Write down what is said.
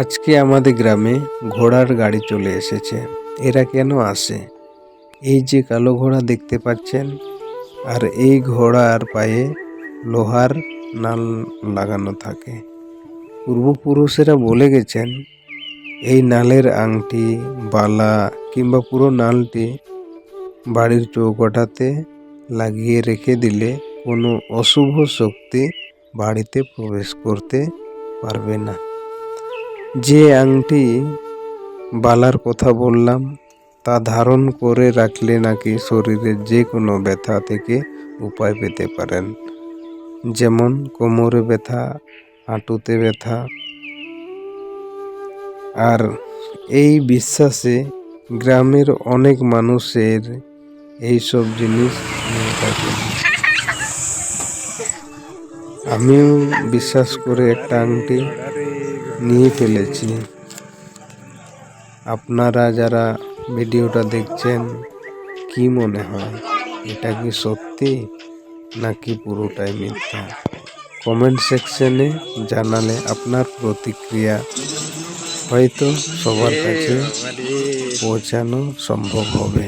আজকে আমাদের গ্রামে ঘোড়ার গাড়ি চলে এসেছে। এরা কেন আসে? এই যে কালো ঘোড়া দেখতে পাচ্ছেন, আর এই ঘোড়ার পায়ে লোহার নাল লাগানো থাকে। পূর্বপুরুষেরা বলে গেছেন, এই নালের আংটি, বালা কিংবা পুরো নালটি বাড়ির চৌকাঠাতে লাগিয়ে রেখে দিলে কোনো অশুভ শক্তি বাড়িতে প্রবেশ করতে পারবে না। যে আংটি বালার কথা বললাম, তা ধারণ করে রাখলে নাকি শরীরের যে কোনো ব্যথা থেকে উপায় পেতে পারেন। যেমন কোমরে ব্যথা, হাঁটুতে ব্যথা। আর এই বিশ্বাসে গ্রামের অনেক মানুষের এই সব জিনিস নিয়ে থাকে। আমিও বিশ্বাস করে একটা আংটি নিয়ে ফেলেছি। আপনারা যারা ভিডিওটা দেখছেন, কি মনে হয়? এটা কি সত্যি নাকি পুরোটাই মিথ্যা? কমেন্ট সেকশনে জানালে আপনার প্রতিক্রিয়া হয়তো সবার কাছে পৌঁছানো সম্ভব হবে।